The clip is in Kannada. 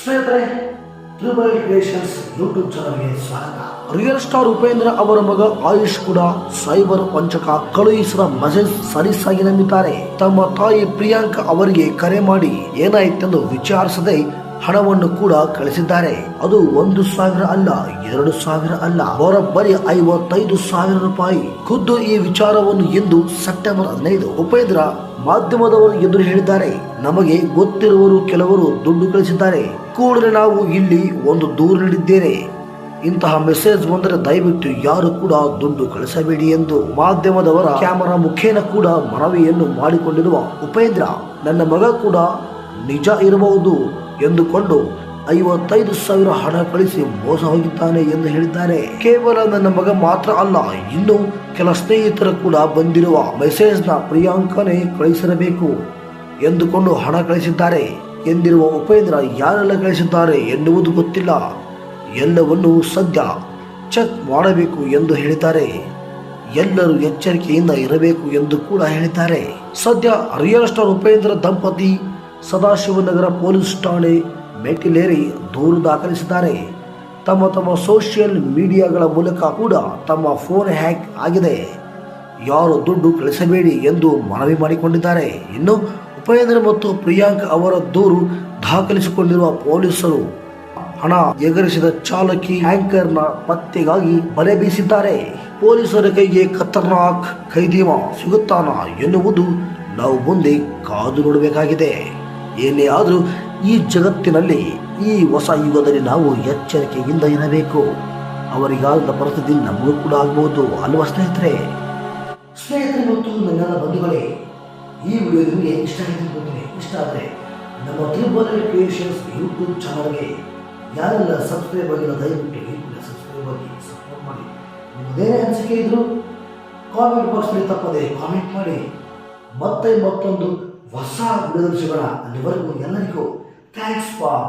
ಸ್ನೇಹಿತರೆ ತ್ರಿಬಲ್ ಕ್ರಿಯೇಷನ್ಸ್ ಯೂಟ್ಯೂಬ್ ಚಾನಲ್ಗೆ ಸ್ವಾಗತ. ರಿಯಲ್ ಸ್ಟಾರ್ ಉಪೇಂದ್ರ ಅವರ ಮಗ ಆಯುಷ್ ಕೂಡ ಸೈಬರ್ ವಂಚಕ ಕಳುಹಿಸಿದ ಮೆಸೇಜ್ ಸರಿಸಾಗಿ ನಂಬಿದ್ದಾರೆ. ತಮ್ಮ ತಾಯಿ ಪ್ರಿಯಾಂಕಾ ಅವರಿಗೆ ಕರೆ ಮಾಡಿ ಏನಾಯಿತೆಂದು ವಿಚಾರಿಸದೆ ಹಣವನ್ನು ಕೂಡ ಕಳಿಸಿದ್ದಾರೆ. ಅದು ಒಂದು ಸಾವಿರ ಅಲ್ಲ, ಎರಡು ಸಾವಿರ ಅಲ್ಲ. ಬರೋಬ್ಬರಿ ಐವತ್ತೈದು ಸಾವಿರ ರೂಪಾಯಿ. ಖುದ್ದು ಈ ವಿಚಾರವನ್ನು ಎಂದು ಸೆಪ್ಟೆಂಬರ್ ಹದಿನೈದು ಉಪೇಂದ್ರ ಮಾಧ್ಯಮದವರು ಎದುರು ಹೇಳಿದ್ದಾರೆ. ನಮಗೆ ಗೊತ್ತಿರುವರು ಕೆಲವರು ದುಡ್ಡು ಕಳಿಸಿದ್ದಾರೆ. ಕೂಡಲೇ ನಾವು ಇಲ್ಲಿ ಒಂದು ದೂರು ನೀಡಿದ್ದೇನೆ ಇಂತಹ ಮೆಸೇಜ್ ಬಂದರೆ ದಯವಿಟ್ಟು ಯಾರು ಕೂಡ ದುಡ್ಡು ಕಳಿಸಬೇಡಿ ಎಂದು ಮಾಧ್ಯಮದವರ ಕ್ಯಾಮರಾ ಮುಖೇನ ಕೂಡ ಮನವಿಯನ್ನು ಮಾಡಿಕೊಂಡಿರುವ ಉಪೇಂದ್ರ, ನನ್ನ ಮಗ ಕೂಡ ನಿಜ ಇರಬಹುದು. ಎಂದುಕೊಂಡು ಐವತ್ತೈದು ಸಾವಿರ ಹಣ ಕಳಿಸಿ ಮೋಸ ಹೋಗಿದ್ದಾನೆ ಎಂದು ಹೇಳಿದ್ದಾರೆ. ಕೇವಲ ನನ್ನ ಮಗ ಮಾತ್ರ ಅಲ್ಲ, ಇನ್ನು ಕೆಲ ಸ್ನೇಹಿತರು ಕೂಡ ಬಂದಿರುವ ಮೆಸೇಜ್ನ ಪ್ರಿಯಾಂಕನೇ ಕಳಿಸಿರಬೇಕು ಎಂದುಕೊಂಡು ಹಣ ಕಳಿಸಿದ್ದಾರೆ. ಎಂದಿರುವ ಉಪೇಂದ್ರ ಯಾರೆಲ್ಲ ಕಳಿಸಿದ್ದಾರೆ ಎನ್ನುವುದು ಗೊತ್ತಿಲ್ಲ. ಎಲ್ಲವನ್ನೂ ಸದ್ಯ ಚೆಕ್ ಮಾಡಬೇಕು ಎಂದು ಹೇಳಿದ್ದಾರೆ. ಎಲ್ಲರೂ ಎಚ್ಚರಿಕೆಯಿಂದ ಇರಬೇಕು ಎಂದು ಕೂಡ ಹೇಳಿದ್ದಾರೆ. ಸದ್ಯ ರಿಯಲ್ ಸ್ಟಾರ್ ಉಪೇಂದ್ರ ದಂಪತಿ ಸದಾಶಿವನಗರ ಪೊಲೀಸ್ ಠಾಣೆ ಮೆಟ್ಟಿಲೇರಿ ದೂರು ದಾಖಲಿಸಿದ್ದಾರೆ. ತಮ್ಮ ತಮ್ಮ ಸೋಷಿಯಲ್ ಮೀಡಿಯಾಗಳ ಮೂಲಕ ಕೂಡ ತಮ್ಮ ಫೋನ್ ಹ್ಯಾಕ್ ಆಗಿದೆ. ಯಾರು ದುಡ್ಡು ಕಳಿಸಬೇಡಿ ಎಂದು ಮನವಿ ಮಾಡಿಕೊಂಡಿದ್ದಾರೆ. ಇನ್ನು ಉಪೇಂದ್ರ ಮತ್ತು ಪ್ರಿಯಾಂಕ್ ಅವರ ದೂರು ದಾಖಲಿಸಿಕೊಂಡಿರುವ ಪೊಲೀಸರು ಹಣ ಎಗರಿಸಿದ ಚಾಲಕಿ ಆಂಕರ್ನ ಪತ್ತೆಗಾಗಿ ಬಲೆ ಬೀಸಿದ್ದಾರೆ. ಪೊಲೀಸರ ಕೈಗೆ ಖತರ್ನಾಕ್ ಕೈದೀವ ಸಿಗುತ್ತಾನ ಎನ್ನುವುದು ನಾವು ಮುಂದೆ ಕಾದು ನೋಡಬೇಕಾಗಿದೆ. ಏನೇ ಆದರೂ ಈ ಜಗತ್ತಿನಲ್ಲಿ ಈ ಹೊಸ ಯುಗದಲ್ಲಿ ನಾವು ಎಚ್ಚರಿಕೆಯಿಂದ ಇರಬೇಕು. ಅವರಿಗಾದ ಪರಿಸ್ಥಿತಿ ನಮಗೂ ಕೂಡ ಆಗ್ಬೋದು. ಅಲ್ವಾ ಸ್ನೇಹಿತರೆ? ಸ್ನೇಹಿತರೆ ಮತ್ತು ನನ್ನ ಬಂಧುಗಳೇ, ಈ ವಿಡಿಯೋ ನಿಮಗೆ ಇಷ್ಟ ಆಗಿದೆ ಇಷ್ಟ ಆದರೆ ನಮ್ಮ ತ್ರಿಬಲ್ ಕ್ರಿಯೇಷನ್ಸ್ ಯೂಟ್ಯೂಬ್ ಚಾನಲ್ಗೆ ಯಾರೆಲ್ಲ ಸಬ್ಸ್ಕ್ರೈಬ್ ಆಗಿಲ್ಲ, ದಯವಿಟ್ಟು ಈಗಲೇ ಸಬ್ಸ್ಕ್ರೈಬ್ ಆಗಿ ಸಪೋರ್ಟ್ ಮಾಡಿ. ನಿಮ್ಮದೇನೇ ಅನಿಸಿಕೆ ಇದ್ರು ಕಾಮೆಂಟ್ ಬಾಕ್ಸ್ನಲ್ಲಿ ತಪ್ಪದೆ ಕಾಮೆಂಟ್ ಮಾಡಿ. ಮತ್ತೆ ಮತ್ತೊಂದು ಹೊಸ ವಿಡಿಯೋದಲ್ಲಿ ಸಿಗೋಣ ಅಲ್ಲಿವರೆಗೂ ಎಲ್ಲರಿಗೂ ಥ್ಯಾಂಕ್ಸ್ ಫಾರ್